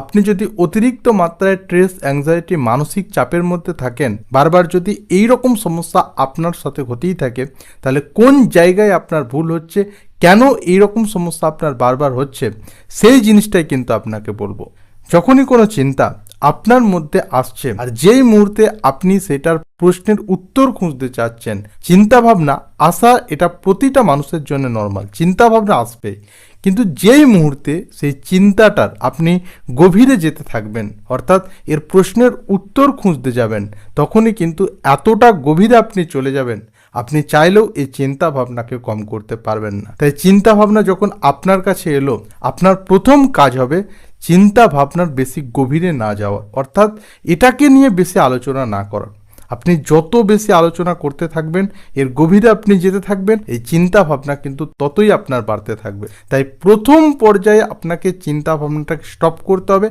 আপনি যদি অতিরিক্ত মাত্রায় স্ট্রেস অ্যাংজাইটি মানসিক চাপের মধ্যে থাকেন, বারবার যদি এই রকম সমস্যা আপনার সাথে হতেই থাকে, তাহলে কোন জায়গায় আপনার ভুল হচ্ছে, কেন এই রকম সমস্যা আপনার বারবার হচ্ছে, সেই জিনিসটাই কিন্তু আপনাকে বলব। যখনই কোনো চিন্তা আপনার মধ্যে আসছে, আর যেই মুহূর্তে আপনি সেটার প্রশ্নের উত্তর খুঁজতে চাচ্ছেন চিন্তা ভাবনা আসা এটা প্রতিটা মানুষের জন্য নর্মাল চিন্তা ভাবনা আসবে কিন্তু যেই মুহূর্তে সেই চিন্তাটার আপনি গভীরে যেতে থাকবেন, অর্থাৎ এর প্রশ্নের উত্তর খুঁজতে যাবেন, তখনই কিন্তু এতটা গভীরে আপনি চলে যাবেন, আপনি চাইলেও এই চিন্তা ভাবনাকে কম করতে পারবেন না। তাই চিন্তা ভাবনা যখন আপনার কাছে এলো, আপনার প্রথম কাজ হবে চিন্তা ভাবনার বেশি গভীরে না যাওয়া, অর্থাৎ এটাকে নিয়ে বেশি আলোচনা না করা। আপনি যত বেশি আলোচনা করতে থাকবেন, এর গভীরে আপনি যেতে থাকবেন, এই চিন্তা ভাবনা কিন্তু ততই আপনার বাড়তে থাকবে। তাই প্রথম পর্যায়ে আপনাকে চিন্তা ভাবনাটাকে স্টপ করতে হবে।